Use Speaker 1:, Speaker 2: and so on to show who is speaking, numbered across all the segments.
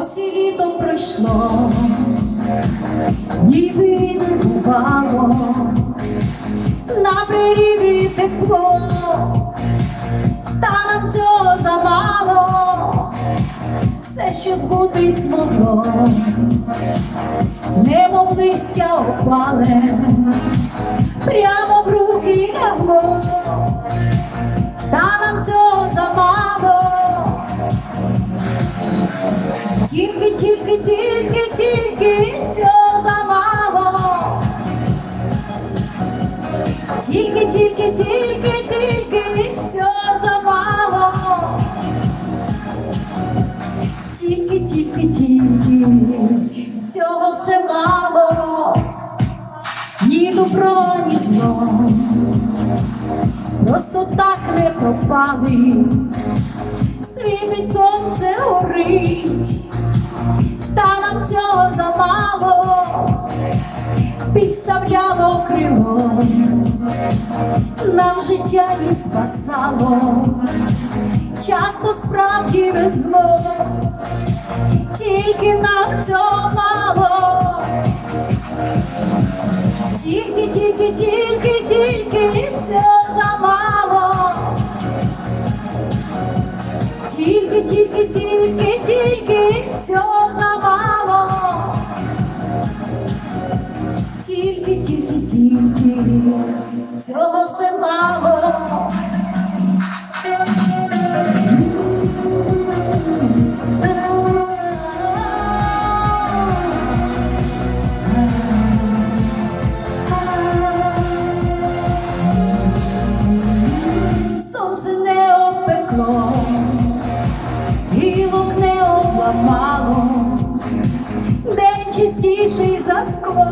Speaker 1: літо пройшло, ніби не бувало, на приріві тепло, та нам цього замало, все, що збутись могло, немов листя опале, прямо в руки Тільки, тільки, тільки, тільки цього замало. Тільки, тільки, тільки, тільки цього замало. Тільки, тільки, тільки цього все мало. Ні добро, ні зло. Просто так не пропали. Замало, підставляло крило, нам життя і спасало, часто справді везло, тільки нам цього мало, тільки, тільки, тільки, тільки цього замало. Тільки, тільки, тільки, тільки тільки, цього все мало. Сонце не опекло, гілок не обламало, день чистіший за скло,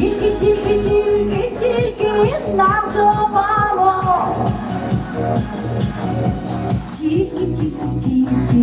Speaker 1: Тільки, тільки, тільки, тільки нам допомогло. Тільки, тільки, тільки.